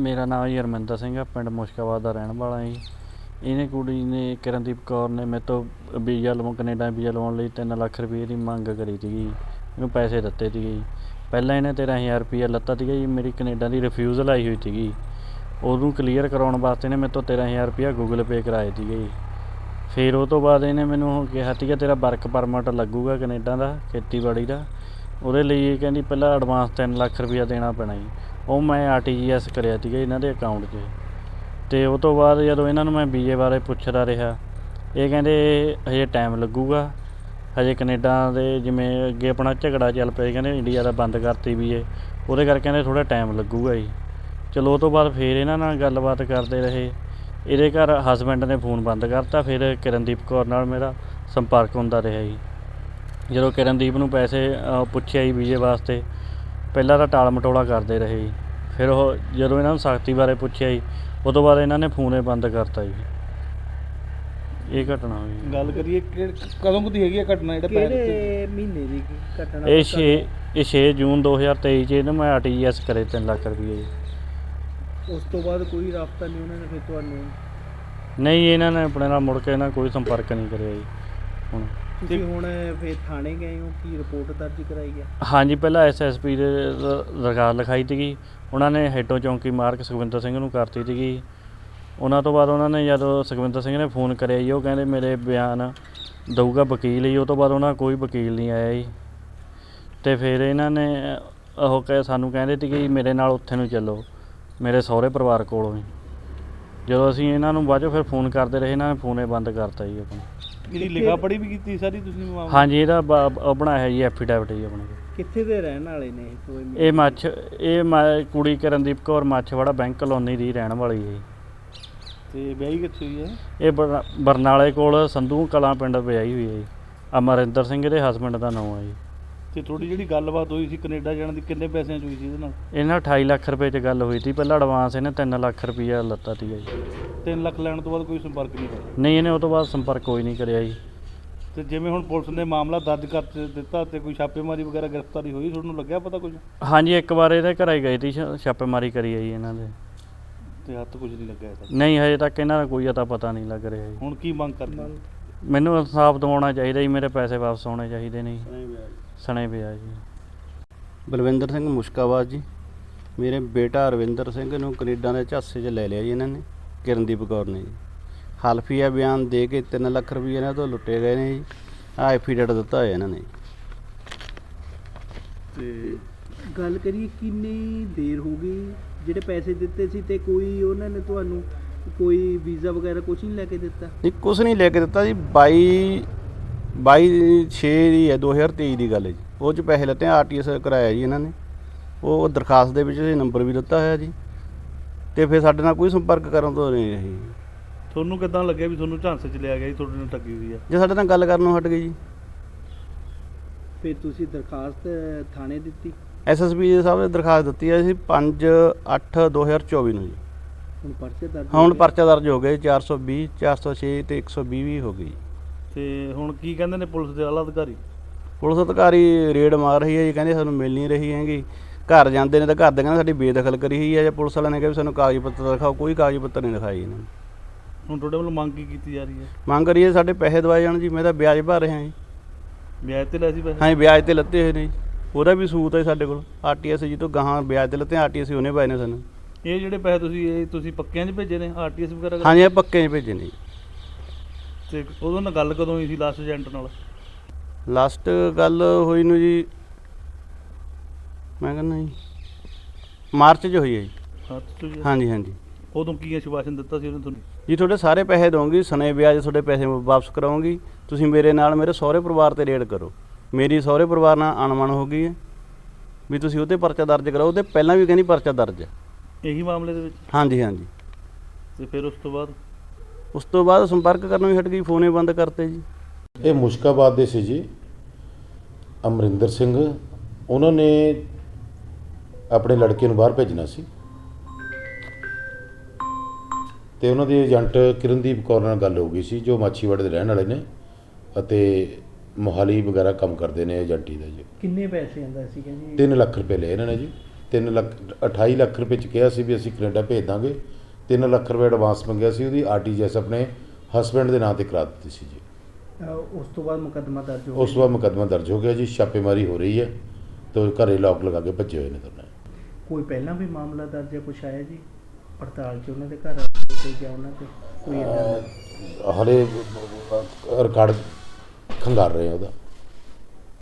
ਮੇਰਾ ਨਾਮ ਜੀ ਹਰਮਿੰਦਰ ਸਿੰਘ ਆ, ਪਿੰਡ ਮੁਸ਼ਕਾਬਾਦ ਦਾ ਰਹਿਣ ਵਾਲਾ ਜੀ। ਇਹਨੇ ਕੁੜੀ ਨੇ ਕਿਰਨਦੀਪ ਕੌਰ ਨੇ ਮੇਰੇ ਤੋਂ ਵੀਜ਼ਾ ਲਵਾਉਣ, ਕੈਨੇਡਾ ਵੀਜ਼ਾ ਲਵਾਉਣ ਲਈ 3 ਲੱਖ ਰੁਪਏ ਦੀ ਮੰਗ ਕਰੀ ਸੀਗੀ ਇਹਨੂੰ ਪੈਸੇ ਦਿੱਤੇ ਸੀਗੇ ਜੀ। ਪਹਿਲਾਂ ਇਹਨੇ 13000 ਰੁਪਏ ਲੱਤਾ ਸੀਗਾ ਜੀ, ਮੇਰੀ ਕੈਨੇਡਾ ਦੀ ਰਿਫਿਊਜ਼ਲ ਆਈ ਹੋਈ ਸੀਗੀ। ਉਹਨੂੰ ਕਲੀਅਰ ਕਰਾਉਣ ਵਾਸਤੇ ਇਹਨੇ ਮੇਰੇ ਤੋਂ 13000 ਰੁਪਏ ਗੂਗਲ ਪੇ ਕਰਾਏ ਸੀਗੇ ਜੀ। ਫਿਰ ਉਹ ਤੋਂ ਬਾਅਦ ਇਹਨੇ ਮੈਨੂੰ ਕਿਹਾ ਸੀਗਾ, ਤੇਰਾ ਵਰਕ ਪਰਮਿਟ ਲੱਗੂਗਾ ਕੈਨੇਡਾ ਦਾ, ਖੇਤੀਬਾੜੀ ਦਾ। ਉਹਦੇ ਲਈ ਇਹ ਕਹਿੰਦੀ, ਪਹਿਲਾਂ ਐਡਵਾਂਸ 3 ਲੱਖ ਰੁਪਇਆ ਦੇਣਾ ਪੈਣਾ ਜੀ। ਉਹ ਮੈਂ ਆਰਟੀਜੀਐਸ ਕਰਿਆ ਸੀਗਾ ਇਹਨਾਂ ਦੇ ਅਕਾਊਂਟ 'ਚ। ਤੇ ਉਹ ਤੋਂ ਬਾਅਦ ਜਦੋਂ ਇਹਨਾਂ ਨੂੰ ਮੈਂ ਵੀਜ਼ੇ ਬਾਰੇ ਪੁੱਛਦਾ ਰਿਹਾ, ਇਹ ਕਹਿੰਦੇ ਹਜੇ ਟਾਈਮ ਲੱਗੂਗਾ। ਹਜੇ ਕੈਨੇਡਾ ਦੇ ਜਿਵੇਂ ਅੱਗੇ ਆਪਣਾ ਝਗੜਾ ਚੱਲ ਪਿਆ ਕਹਿੰਦੇ ਇੰਡੀਆ ਦਾ ਬੰਦ ਕਰਤੀ ਵੀਜ਼ੇ ਉਹਦੇ ਕਰਕੇ ਕਹਿੰਦੇ ਥੋੜਾ ਟਾਈਮ ਲੱਗੂਗਾ ਜੀ। ਚਲੋ ਉਹ ਤੋਂ ਬਾਅਦ ਫਿਰ ਇਹਨਾਂ ਨਾਲ ਗੱਲਬਾਤ ਕਰਦੇ ਰਹੇ। ਇਹਦੇ ਘਰ ਹਸਬੈਂਡ ਨੇ ਫੋਨ ਬੰਦ ਕਰਤਾ, ਫਿਰ ਕਿਰਨਦੀਪ ਕੌਰ ਨਾਲ ਮੇਰਾ ਸੰਪਰਕ ਹੁੰਦਾ ਰਿਹਾ ਜੀ। ਜਦੋਂ ਕਿਰਨਦੀਪ ਨੂੰ ਪੈਸੇ ਪੁੱਛਿਆ ਜੀ ਵੀਜ਼ੇ ਵਾਸਤੇ ਪਹਿਲਾਂ ਤਾਂ ਟਾਲ ਮਟੋਲਾ ਕਰਦੇ ਰਹੇ ਜੀ। ਫਿਰ ਉਹ ਜਦੋਂ ਇਹਨਾਂ ਨੂੰ ਸਖਤੀ ਬਾਰੇ ਪੁੱਛਿਆ ਜੀ ਉਹ ਤੋਂ ਬਾਅਦ ਇਹਨਾਂ ਨੇ ਫੋਨੇ ਬੰਦ ਕਰਤਾ ਜੀ। ਇਹ ਘਟਨਾ ਹੋਈ ਜੀ। ਗੱਲ ਕਰੀਏ ਕਿ ਕਦੋਂ ਕੁ ਦੀ ਹੈਗੀ ਹੈ ਘਟਨਾ ਜਿਹੜਾ ਪੈਰ ਤੇ ਕਿਹੜੇ ਮਹੀਨੇ ਦੀ ਘਟਨਾ ਇਹ 6 ਇਹ 6 ਜੂਨ 2023 ਚ ਇਹਨੂੰ ਮੈਂ ਆਰਟੀਜੀਐਸ ਕਰੇ 3 ਲੱਖ ਰੁਪਏ ਜੀ। ਉਸ ਤੋਂ ਬਾਅਦ ਕੋਈ ਰਾਬਤਾ ਨਹੀਂ ਉਹਨਾਂ ਨੇ ਫਿਰ ਤੁਹਾਨੂੰ? ਨਹੀਂ ਇਹਨਾਂ ਨੇ ਆਪਣੇ ਨਾਲ ਮੁੜ ਕੇ ਇਹਨਾਂ ਕੋਈ ਸੰਪਰਕ ਨਹੀਂ ਕਰਿਆ ਜੀ। ਹੁਣ ਤੁਸੀਂ ਹੁਣ ਫਿਰ ਥਾਣੇ ਗਏ ਹੋ, ਕੀ ਰਿਪੋਰਟ ਦਰਜ ਕਰਾਈ ਗਿਆ ਹਾਂਜੀ, ਪਹਿਲਾਂ ਐਸਐਸਪੀ ਦੇ ਦ- ਲਿਖਾਈ ਸੀਗੀ। ਉਹਨਾਂ ਨੇ ਹੈਡੋ ਚੌਂਕੀ ਮਾਰਕ ਸੁਖਵਿੰਦਰ ਸਿੰਘ ਨੂੰ ਕਰਤੀ ਸੀਗੀ। ਉਹਨਾਂ ਤੋਂ ਬਾਅਦ ਉਹਨਾਂ ਨੇ ਜਦੋਂ ਸੁਖਵਿੰਦਰ ਸਿੰਘ ਨੇ ਫੋਨ ਕਰਿਆ ਜੀ, ਉਹ ਕਹਿੰਦੇ ਮੇਰੇ ਬਿਆਨ ਦਊਗਾ ਵਕੀਲ ਜੀ। ਉਹ ਤੋਂ ਬਾਅਦ ਉਹਨਾਂ ਕੋਈ ਵਕੀਲ ਨਹੀਂ ਆਇਆ ਜੀ। ਤੇ ਫਿਰ ਇਹਨਾਂ ਨੇ ਉਹ ਕਹੇ, ਸਾਨੂੰ ਕਹਿੰਦੇ ਸੀ ਕਿ ਮੇਰੇ ਨਾਲ ਉੱਥੇ ਨੂੰ ਚੱਲੋ, ਮੇਰੇ ਸਹੁਰੇ ਪਰਿਵਾਰ ਕੋਲੋਂ ਹੀ ਜਦੋਂ ਅਸੀਂ ਇਹਨਾਂ ਨੂੰ ਬਾਅਦ ਚੋਂ ਫਿਰ ਫੋਨ ਕਰਦੇ ਰਹੇ, ਇਹਨਾਂ ਨੇ ਫੋਨੇ ਬੰਦ ਕਰਤਾ ਜੀ ਆਪਣਾ। ਜਿਹੜੀ ਲਿਖਾ ਪੜੀ ਵੀ ਕੀਤੀ ਸਾਰੀ ਤੁਸੀਂ ਮਾਮਲਾ ਹਾਂਜੀ ਇਹਦਾ ਬ- ਉਹ ਬਣਾਇਆ ਜੀ ਐਫੀਡੈਵਿਟ ਜੀ ਆਪਣੇ ਕੋਲ। ਕਿੱਥੇ ਦੇ ਰਹਿਣ ਵਾਲੇ ਨੇ ਇਹ ਦੋਵੇਂ ਇਹ ਮੱਛ ਇਹ ਮ- ਕੁੜੀ ਕਰਨਦੀਪ ਕੌਰ ਮੱਛਵਾੜਾ ਬੈਂਕ ਕਲੋਨੀ ਦੀ ਰਹਿਣ ਵਾਲੀ ਹੈ ਜੀ। ਤੇ ਵਿਆਹੀ ਕਿੱਥੇ ਹੋਈ ਹੈ ਇਹ ਬਰ- ਬਰਨਾਲੇ ਕੋਲ ਸੰਧੂ ਕਲਾਂ ਪਿੰਡ ਵਿਆਹੀ ਹੋਈ ਹੈ ਜੀ। ਅਮਰਿੰਦਰ ਸਿੰਘ ਇਹਦੇ ਹਸਬੰਡ ਦਾ ਨਾਮ ਹੈ ਜੀ। ਤੇ ਤੁਹਾਡੀ ਜਿਹੜੀ ਗੱਲਬਾਤ ਹੋਈ ਸੀ ਕੈਨੇਡਾ ਜਾਣ ਦੀ ਕਿੰਨੇ ਪੈਸਿਆਂ ਚ ਹੋਈ ਸੀ ਇਹਦੇ ਨਾਲ? ਇਹਨਾਂ 28 ਲੱਖ ਰੁਪਏ 'ਚ ਗੱਲ ਹੋਈ ਸੀ ਪਹਿਲਾਂ ਐਡਵਾਂਸ ਇਹਨੇ 3 ਲੱਖ ਰੁਪਈਆ ਲੱਤਾ ਸੀਗਾ ਜੀ। 3 ਲੱਖ ਲੈਣ ਤੋਂ ਬਾਅਦ ਕੋਈ ਸੰਪਰਕ ਨਹੀਂ ਹੋਇਆ। ਨਹੀਂ ਇਹਨੇ ਉਹ ਤੋਂ ਬਾਅਦ ਸੰਪਰਕ ਕੋਈ ਨਹੀਂ ਕਰਿਆ ਜੀ। ਤੇ ਜਿਵੇਂ ਹੁਣ ਪੁਲਿਸ ਨੇ ਮਾਮਲਾ ਦਰਜ ਕਰ ਦਿੱਤਾ ਤੇ ਕੋਈ ਛਾਪੇਮਾਰੀ ਵਗੈਰਾ ਗ੍ਰਿਫਤਾਰੀ ਹੋਈ ਤੁਹਾਨੂੰ ਲੱਗਿਆ ਪਤਾ ਕੁਝ? ਹਾਂਜੀ ਇੱਕ ਵਾਰ ਇਹਦੇ ਘਰੇ ਗਏ ਸੀ ਛ- ਛਾਪੇਮਾਰੀ ਕਰੀ ਹੈ ਜੀ ਇਹਨਾਂ ਦੇ। ਤੇ ਹੱਥ ਕੁਝ ਨਹੀਂ ਲੱਗਿਆ ਇਹਦਾ? ਨਹੀਂ ਹਜੇ ਤੱਕ ਇਹਨਾਂ ਦਾ ਕੋਈ ਅਤਾ ਪਤਾ ਨਹੀਂ ਲੱਗ ਰਿਹਾ ਜੀ। ਹੁਣ ਕੀ ਮੰਗ ਕਰਦੇ? ਮੈਨੂੰ ਇਨਸਾਫ ਦਿਵਾਉਣਾ ਚਾਹੀਦਾ ਜੀ ਮੇਰੇ ਪੈਸੇ ਵਾਪਸ ਹੋਣੇ ਚਾਹੀਦੇ ਨੇ ਜੀ। ਸਣੇ ਪਿਆ ਜੀ। ਬਲਵਿੰਦਰ ਸਿੰਘ ਮੁਸ਼ਕਾਬਾਦ ਜੀ ਮੇਰੇ ਬੇਟਾ ਅਰਵਿੰਦਰ ਸਿੰਘ ਨੂੰ ਕੈਨੇਡਾ ਦੇ ਝਾਂਸੇ 'ਚ ਲੈ ਲਿਆ ਜੀ ਇਹਨਾਂ ਨੇ। ਕਿਰਨਦੀਪ ਕੌਰ ਨੇ ਜੀ। ਹਲਫੀਆ ਬਿਆਨ ਦੇ ਕੇ 3 ਲੱਖ ਰੁਪਏ ਇਹਨਾਂ ਤੋਂ ਲੁੱਟੇ ਗਏ ਨੇ ਜੀ। ਆ ਐਫੀਡੇਟ ਦਿੱਤਾ ਹੋਇਆ ਇਹਨਾਂ ਨੇ। ਤੇ ਗੱਲ ਕਰੀਏ ਕਿੰਨੀ ਦੇਰ ਹੋ ਗਈ? ਜਿਹੜੇ ਪੈਸੇ ਦਿੱਤੇ ਸੀ ਤੇ ਕੋਈ ਉਹਨਾਂ ਨੇ ਤੁਹਾਨੂੰ ਕੋਈ ਵੀਜ਼ਾ ਵਗੈਰਾ ਕੁਝ ਨਹੀਂ ਲੈ ਕੇ ਦਿੱਤਾ? ਨਹੀਂ ਕੁਝ ਨਹੀਂ ਲੈ ਕੇ ਦਿੱਤਾ ਜੀ। 22 22 6 ਦੀ ਹੈ 2023 ਦੀ ਗੱਲ ਹੈ ਜੀ। ਉਹ 'ਚ ਪੈਸੇ ਲੱਤੇ ਆਰਟੀਐਸ ਕਰਾਇਆ ਜੀ ਇਹਨਾਂ ਨੇ। ਉਹ ਦਰਖਾਸਤ ਦੇ ਵਿੱਚ ਨੰਬਰ ਵੀ ਦਿੱਤਾ ਹੋਇਆ ਜੀ। ਤੇ ਫਿਰ ਸਾਡੇ ਨਾਲ ਕੋਈ ਸੰਪਰਕ ਕਰਨ ਤੋਂ ਨਹੀਂ ਰਹੀ ਤੁਹਾਨੂੰ ਕਿਦਾਂ ਲੱਗਿਆ ਵੀ ਤੁਹਾਨੂੰ ਝਾਂਸੇ ਚ ਲਿਆ ਗਿਆ ਜੀ ਤੁਹਾਡੇ ਨਾਲ ਠੱਗੀ ਹੋਈ ਆ? ਜੇ ਸਾਡੇ ਨਾਲ ਗੱਲ ਕਰਨੋਂ ਹਟ ਗਈ ਜੀ। ਫਿਰ ਤੁਸੀਂ ਦਰਖਾਸਤ ਥਾਣੇ ਦਿੱਤੀ? ਐਸਐਸਪੀ ਜੀ ਸਾਹਿਬ ਨੇ ਦਰਖਾਸਤ ਦਿੱਤੀ ਹੈ ਸੀ 5 8 2024 ਨੂੰ ਜੀ। ਹੁਣ ਪਰਚੇ ਦਰਜ ਹੁਣ ਹੋ ਗਏ। ਪਰਚਾ ਦਰਜ ਹੋ ਗਏ 420 406 ਤੇ 120 ਵੀ ਹੋ ਗਈ। ਤੇ ਹੁਣ ਕੀ ਕਹਿੰਦੇ ਨੇ ਪੁਲਿਸ ਦੇ ਆਲਾ ਅਧਿਕਾਰੀ? ਪੁਲਿਸ ਅਧਿਕਾਰੀ ਰੇਡ ਮਾਰ ਰਹੀ ਹੈ ਜੀ ਕਹਿੰਦੇ ਸਾਨੂੰ ਮਿਲ ਨਹੀਂ ਰਹੀ ਹੈਗੀ। ਘਰ ਜਾਂਦੇ ਨੇ ਤਾਂ ਘਰ ਦੇ ਕਹਿੰਦੇ ਸਾਡੀ ਬੇਦਖਲ ਕਰੀ ਹੋਈ ਹੈ ਜਾਂ ਪੁਲਿਸ ਵਾਲਿਆਂ ਨੇ ਕਿਹਾ ਵੀ ਸਾਨੂੰ ਕਾਗਜ਼ ਪੱਤਰ ਦਿਖਾਓ ਕੋਈ ਕਾਗਜ਼ ਪੱਤਰ ਨਹੀਂ ਦਿਖਾਈ ਇਹਨਾਂ ਨੇ। ਹੁਣ ਤੁਹਾਡੇ ਵੱਲੋਂ ਮੰਗ ਕੀ ਕੀਤੀ ਜਾ ਰਹੀ ਹੈ? ਮੰਗ ਕਰੀਏ ਸਾਡੇ ਪੈਸੇ ਦਵਾਏ ਜਾਣ ਜੀ ਮੈਂ ਤਾਂ ਵਿਆਜ ਭਰ ਰਿਹਾ ਜੀ। ਵਿਆਜ ਤੇ ਲੈ ਸੀ ਪੈਸੇ? ਹਾਂ ਵਿਆਜ ਤੇ ਲੱਤੇ ਹੋਏ ਨੇ ਜੀ। ਉਹਦਾ ਵੀ ਸੂਤ ਹੈ ਸਾਡੇ ਕੋਲ ਆਰਟੀਐਸ ਜੀ ਤੋਂ ਗਾਹਾਂ ਵਿਆਜ ਤੇ ਲੱਤੇ ਆਰਟੀਐਸ ਉਹਨੇ ਪਾਏ ਨੇ ਸਾਨੂੰ। ਇਹ ਜਿਹੜੇ ਪੈਸੇ ਤੁਸੀਂ ਇਹ ਤੁਸੀਂ ਪੱਕਿਆਂ 'ਚ ਭੇਜੇ ਨੇ ਆਰਟੀਐਸ ਵਗੈਰਾ ਹਾਂਜੀ ਇਹ ਪੱਕੇ 'ਚ ਭੇਜੇ ਨੇ ਜੀ। ਤੇ ਉਦੋਂ ਨਾਲ ਗੱਲ ਕਦੋਂ ਹੋਈ ਸੀ ਲਾਸਟ ਏਜੰਟ ਨਾਲ? ਲਾਸਟ ਗੱਲ ਹੋਈ ਨੂੰ ਜੀ ਮੈਂ ਕਹਿੰਦਾ ਜੀ ਮਾਰਚ 'ਚ ਹੋਈ ਹੈ ਜੀ। ਜੀ। ਹਾਂਜੀ ਹਾਂਜੀ। ਉਦੋਂ ਕੀ ਆਸ਼ਵਾਸਨ ਦਿੱਤਾ ਸੀ ਉਹਨੇ ਤੁਹਾਨੂੰ? ਜੀ ਤੁਹਾਡੇ ਸਾਰੇ ਪੈਸੇ ਦਵਾਂਗੀ ਸਨੇ ਵਿਆਜ ਤੁਹਾਡੇ ਪੈਸੇ ਵਾਪਸ ਕਰਾਉਂਗੀ ਤੁਸੀਂ ਮੇਰੇ ਨਾਲ ਮੇਰੇ ਸਹੁਰੇ ਪਰਿਵਾਰ ਤੇ ਰੇਡ ਕਰੋ। ਮੇਰੀ ਸਹੁਰੇ ਪਰਿਵਾਰ ਨਾਲ ਅਣਮਨ ਹੋ ਗਈ ਹੈ। ਵੀ ਤੁਸੀਂ ਉਹਤੇ ਪਰਚਾ ਦਰਜ ਕਰਾਓ ਉਹਦੇ ਪਹਿਲਾਂ ਵੀ ਕਹਿੰਦੀ ਪਰਚਾ ਦਰਜ ਹੈ। ਇਹੀ ਮਾਮਲੇ ਦੇ ਵਿੱਚ? ਹਾਂਜੀ ਹਾਂਜੀ। ਤੇ ਫਿਰ ਉਸ ਤੋਂ ਬਾਅਦ? ਉਸ ਤੋਂ ਬਾਅਦ ਸੰਪਰਕ ਕਰਨੋਂ ਵੀ ਹਟ ਗਈ ਫੋਨੇ ਬੰਦ ਕਰਤੇ ਜੀ। ਇਹ ਮੁਸ਼ਕਾਬਾਦ ਦੇ ਸੀ ਜੀ। ਅਮਰਿੰਦਰ ਸਿੰਘ ਉਹਨਾਂ ਨੇ ਆਪਣੇ ਲੜਕੇ ਨੂੰ ਬਾਹਰ ਭੇਜਣਾ ਸੀ। ਤੇ ਉਹਨਾਂ ਦੇ ਏਜੰਟ ਕਿਰਨਦੀਪ ਕੌਰ ਨਾਲ ਗੱਲ ਹੋ ਗਈ ਸੀ ਜੋ ਮਾਛੀਵਾੜੇ ਦੇ ਰਹਿਣ ਵਾਲੇ ਨੇ ਅਤੇ ਮੋਹਾਲੀ ਵਗੈਰਾ ਕੰਮ ਕਰਦੇ ਨੇ ਏਜੰਟੀ ਦਾ ਜੀ। ਕਿੰਨੇ ਪੈਸੇ ਆਂਦਾ ਸੀਗਾ ਜੀ 3 ਲੱਖ ਰੁਪਏ ਲਏ ਇਹਨਾਂ ਨੇ ਜੀ। 3 ਲੱਖ 28 ਲੱਖ ਰੁਪਏ ਚ ਕਿਹਾ ਸੀ ਵੀ ਅਸੀਂ ਕੈਨੇਡਾ ਭੇਜ ਦਾਂਗੇ। 3 ਲੱਖ ਰੁਪਏ ਐਡਵਾਂਸ ਮੰਗਿਆ ਸੀ ਉਹਦੀ ਆਰਟੀ ਜੈਸ ਆਪਣੇ ਹਸਬੰਡ ਦੇ ਨਾਂ ਤੇ ਕਰਾ ਦਿੱਤੀ ਸੀ ਜੀ। ਉਸ ਤੋਂ ਬਾਅਦ ਮੁਕੱਦਮਾ ਦਰਜ ਹੋ ਗਿਆ ਉਸ ਤੋਂ ਬਾਅਦ ਮੁਕੱਦਮਾ ਦਰਜ ਹੋ ਗਿਆ ਜੀ ਛਾਪੇਮਾਰੀ ਹੋ ਰਹੀ ਹੈ। ਤੇ ਘਰੇ ਲੌਕ ਲਗਾ ਕੇ ਭੱਜੇ ਹੋਏ ਨੇ ਕੋਈ ਪਹਿਲਾਂ ਵੀ ਮਾਮਲਾ ਦਰਜ ਹੈ ਕੁਛ ਆਇਆ ਜੀ? ਪੜਤਾਲ 'ਚ ਉਹਨਾਂ ਦੇ ਘਰ ਤੇ ਜਾਂ ਉਹਨਾਂ ਤੇ? ਕੋਈ ਹਲੇ ਰਿਕਾਰਡ ਖੰਗਾਰ ਰਹੇ ਉਹਦਾ।